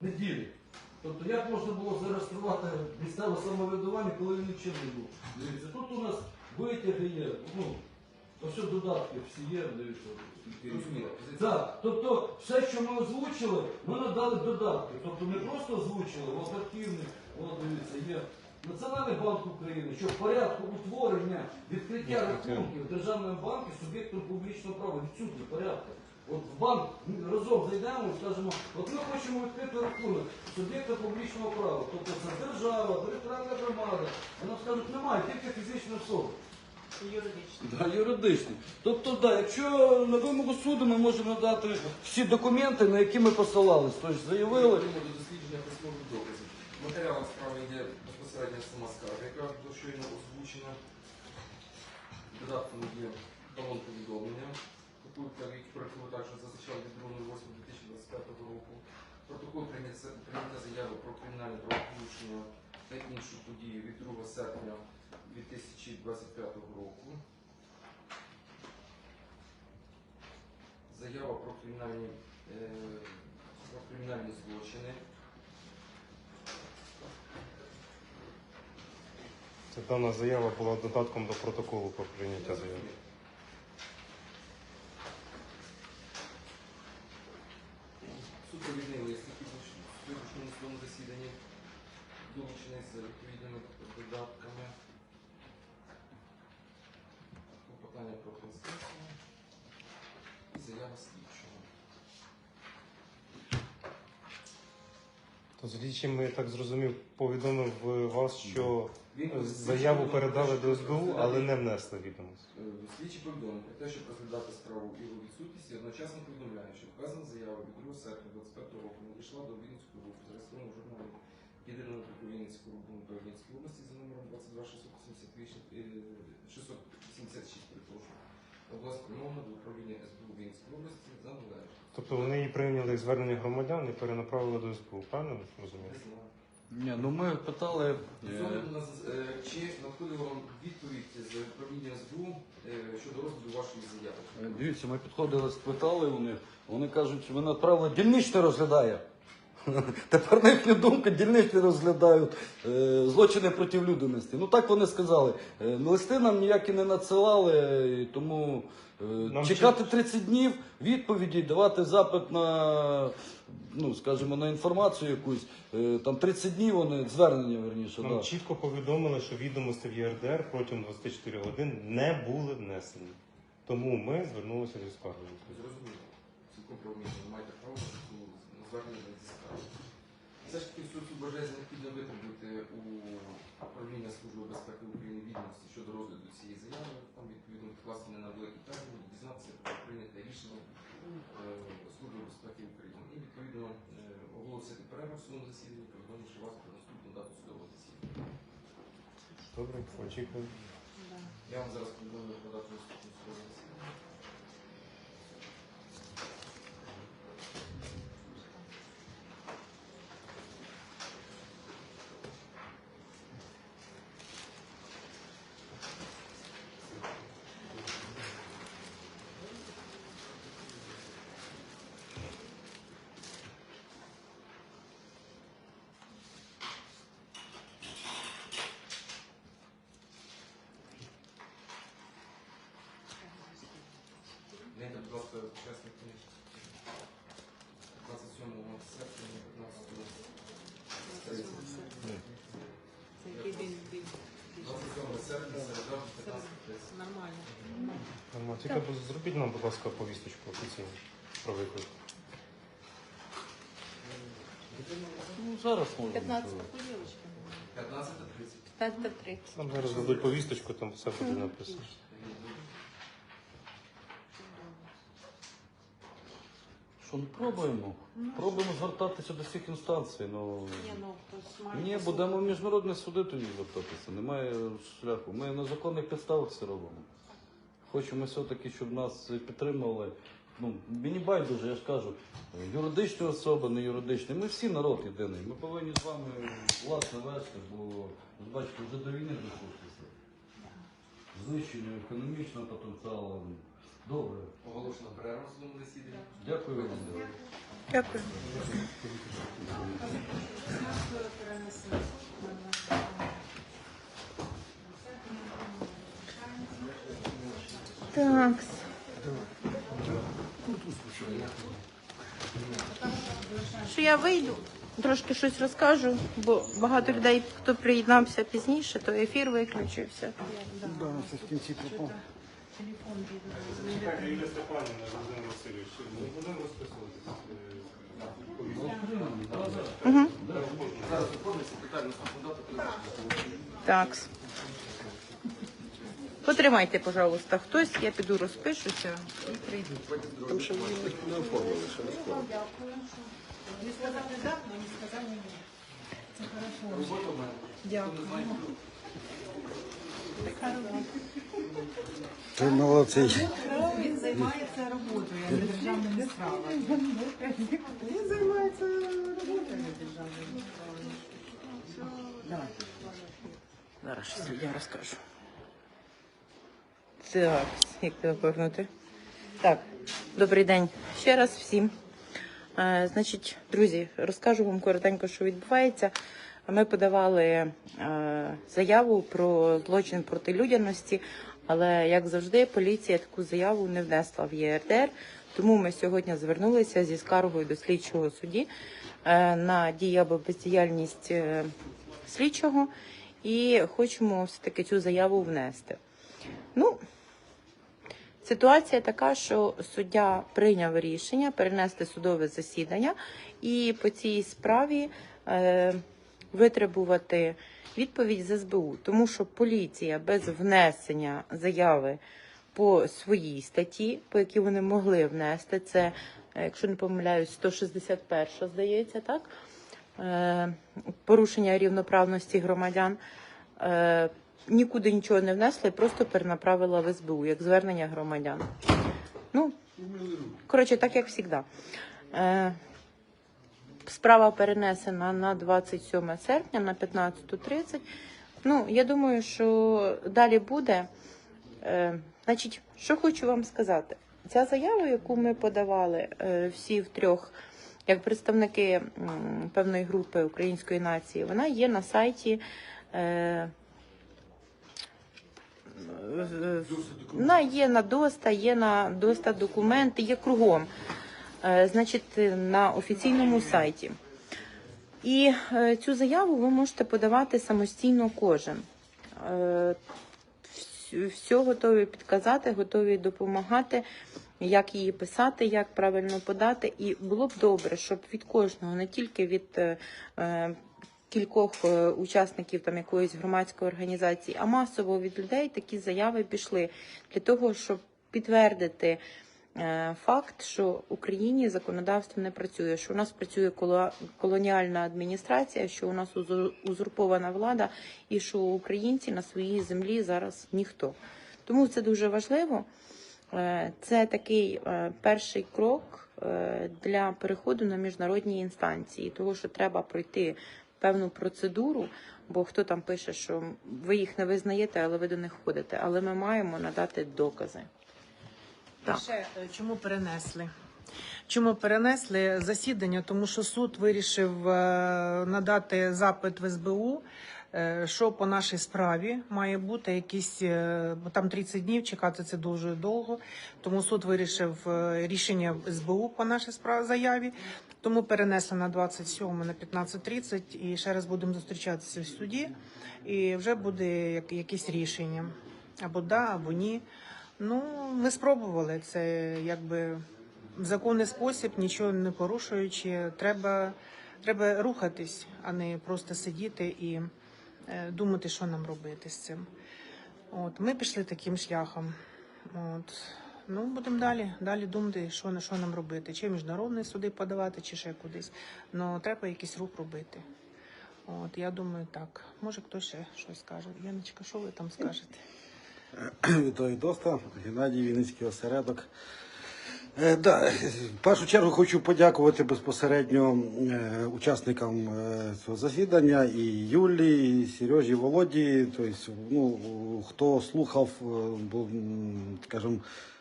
неділі. Тобто як можна було зареєструвати місцеве самоврядування, коли він нічим не був? Дивіться, тут у нас витяги є, ну, ось додатки всі є, дивіться. Так, тобто все, що ми озвучили, ми надали додатки. Тобто не просто озвучили, от архівний, от дивіться, є Національний банк України, що в порядку утворення відкриття рахунків в державному банку суб'єктом публічного права відсутні порядки. От в банк разом зайдемо і скажемо, от ми хочемо відкрити рахунок суб'єкта публічного права. Тобто це держава, територіальна громада. А нам скажуть, немає, тільки фізична особа. Юридично. Да, юридичні. Тобто, да, якщо на вимогу суду ми можемо надати всі документи, на які ми посилались. Тобто заявили. До дослідження письмових доказів. Матеріалом справи йде безпосередньо сама скарга, яка щойно озвучена. Додатком є талон повідомлення, який порахував так, що зазначав від 2.8.2025 року. Протокол прийняття заяви про кримінальне правопорушення та іншу подію від 2 серпня 2025 року. Заява про кримінальні, е, про кримінальні злочини. Це дана заява була додатком до протоколу про прийняття заяви. Супровідний лист, який був в сьогоднішньому судовому засіданні, долучений з відповідними додатками. Клопотання про конституцію і заява слідчого. То слідчим, я так зрозумів, повідомив е, вас, що Він Е, заяву передали до СБУ, але не внесли відомості. Е, Слідчий повідомив про те, щоб розглядати справу у його відсутності, одночасно повідомляє, що вказана заява від 2 серпня 25 року надійшла до Вінницького руху, зареєстрованого в журналі Єдиного друку Вінницького руху до Вінницької області за номером 22 686, перепрошую. Спрямована до управління СБУ Вінницької області за належність. Тобто вони її прийняли як звернення громадян і перенаправили до СБУ, правильно знаю. Ні, ну ми питали. Нас, е, Чи надходила вам відповідь з управління СБУ е, щодо розгляду вашої заяви? Е, Дивіться, ми підходили, спитали у них. Вони кажуть, ви направили дільничний розглядає. Тепер на їхню думку дільничні розглядають е, злочини проти людяності. Ну так вони сказали. Е, листи нам ніякі не надсилали, тому е, Нам чекати 30 днів відповіді, давати запит на, ну скажімо, на інформацію якусь. Там 30 днів вони звернення верніше. Нам Да. чітко повідомили, що відомості в ЄРДР протягом 24 годин не були внесені. Тому ми звернулися зі скаргою. Зрозуміло. Цілком правомірно, ви маєте право звернення до скарги. Все ж таки суд суд бажає необхідно витребувати у управління Служби безпеки України відомості щодо розгляду цієї заяви, там відповідно відкласти не на великий термін, дізнатися про прийняте рішення е, Служби безпеки України. І відповідно е, оголосити перерву в судовому засіданні, повідомивши вас про наступну дату судового засідання. Добре, очікуємо. Я вам зараз повідомлю про дату наступного судового засідання. Гляньте, будь ласка, учасники 27 серпня, 15 Це який день день? 27 серпня, середа, 15 Нормально. Нормально. Тільки зробіть нам, будь ласка, повісточку офіційну про виклик. Ну зараз можна. 15 по девочкам. 15 30. 5 30. Нам зараз дадуть повісточку, там все буде написано. Що, ну пробуємо. Пробуємо звертатися до всіх інстанцій. Ну, Ні, ну хтось має. ні, будемо в міжнародні суди тоді звертатися. Немає шляху. Ми на законних підставах це робимо. Хочемо все-таки, щоб нас підтримали. Ну, мені байдуже, я ж кажу, юридичні особи, не юридичні. Ми всі народ єдиний. Ми повинні з вами власне вести, бо бачите, вже до війни дослухалися. Знищення економічного потенціалу, Добре. Оголошена перерва в судовому засіданні. Дякую вам. Дякую. Так. Що я вийду, трошки щось розкажу, бо багато людей, хто приєднався пізніше, то ефір виключився. Да, це в кінці пропав. Чекайте, Юлія Степанівна, Володимир Васильович, ми будемо розписуватися. Угу. Зараз оформиться питання наступну дату передбачення. Так. Потримайте, пожалуйста, хтось, я піду розпишуся і прийду. Не сказали так, но не сказали ні. Це хорошо. Робота в мене. Дякую. Ти молодцей. Він займається роботою, а не державними справами. Він займається роботою, а не державними справами. Зараз щось я розкажу. Так, як тебе повернути? Так, добрий день ще раз всім. Е, значить, друзі, розкажу вам коротенько, що відбувається. Ми подавали е, заяву про злочин проти людяності, але як завжди, поліція таку заяву не внесла в ЄРДР. Тому ми сьогодні звернулися зі скаргою до слідчого судді е, на дію або бездіяльність е, слідчого і хочемо все-таки цю заяву внести. Ну, ситуація така, що суддя прийняв рішення перенести судове засідання і по цій справі витребувати відповідь з СБУ, тому що поліція без внесення заяви по своїй статті, по якій вони могли внести, це, е, якщо не помиляюсь, 161, здається, так? Е, порушення рівноправності громадян. Е, нікуди нічого не внесли, просто перенаправила в СБУ, як звернення громадян. Ну, коротше, так як завжди. Е, справа перенесена на 27 серпня на 15.30. Ну, я думаю, що далі буде. Е, значить, що хочу вам сказати. Ця заява, яку ми подавали е, всі втрьох, як представники м, певної групи української нації, вона є на сайті. Е, в- вона є на ДОСТА, є на ДОСТА документи, є кругом. Е, Значить, на офіційному сайті. І е, цю заяву ви можете подавати самостійно кожен. Е, Все готові підказати, готові допомагати, як її писати, як правильно подати. І було б добре, щоб від кожного, не тільки від кількох учасників там якоїсь громадської організації, а масово від людей такі заяви пішли для того, щоб підтвердити факт, що в Україні законодавство не працює, що у нас працює коло- колоніальна адміністрація, що у нас узур- узурпована влада, і що українці на своїй землі зараз ніхто. Тому це дуже важливо. Е, Це такий е, перший крок е, для переходу на міжнародні інстанції, того що треба пройти певну процедуру, бо хто там пише, що ви їх не визнаєте, але ви до них ходите. Але ми маємо надати докази. Так. Ще е, чому перенесли? Чому перенесли засідання? Тому що суд вирішив е, надати запит в СБУ, е, що по нашій справі має бути якісь, бо там 30 днів чекати це дуже довго. Тому суд вирішив рішення СБУ по нашій справі заяві. Тому перенесли на 27 на 15.30 і ще раз будемо зустрічатися в суді. І вже буде як- якесь рішення або да, або ні. Ну, ми спробували це якби в законний спосіб, нічого не порушуючи. Треба, треба рухатись, а не просто сидіти і е, думати, що нам робити з цим. От, ми пішли таким шляхом. От. Ну, будемо далі, далі думати, що, на- що нам робити. Чи міжнародні суди подавати, чи ще кудись. Ну, треба якийсь рух робити. От, я думаю, так. Може, хтось ще щось скаже. Яночка, що ви там скажете? Вітаю Доста, Геннадій Вінницький осередок. Е, да, в першу чергу хочу подякувати безпосередньо е, учасникам е, цього засідання і Юлі, і Сережі, і Володі. Тобто, ну, хто слухав, бо, скажімо,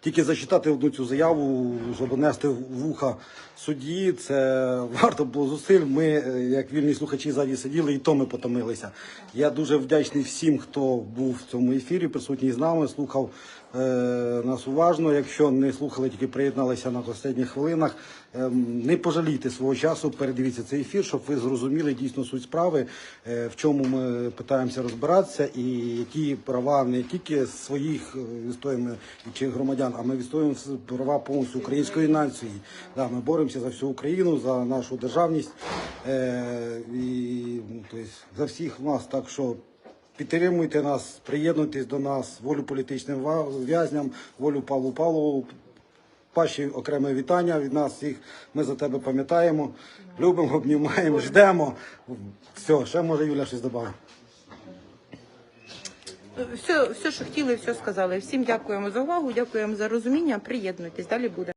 тільки зачитати одну цю заяву, щоб нести вуха судді, це варто було зусиль. Ми, як вільні слухачі, ззаді сиділи, і то ми потомилися. Я дуже вдячний всім, хто був в цьому ефірі, присутній з нами, слухав нас уважно. Якщо не слухали, тільки приєдналися на останніх хвилинах. Ем, Не пожалійте свого часу, передивіться цей ефір, щоб ви зрозуміли дійсно суть справи, е, в чому ми питаємося розбиратися, і які права не тільки своїх е, відстоюємо чи громадян, а ми відстоюємо права повністю української нації. Да, ми боремося за всю Україну, за нашу державність е, і ну, тобто, за всіх нас. Так що підтримуйте нас, приєднуйтесь до нас, волю політичним в'язням, волю Павлу Павлову. Паші окреме вітання від нас всіх. Ми за тебе пам'ятаємо, любимо, обнімаємо, ждемо. Все, ще може Юля щось додати. Все, все, що хотіли, все сказали. Всім дякуємо за увагу, дякуємо за розуміння. Приєднуйтесь, далі буде.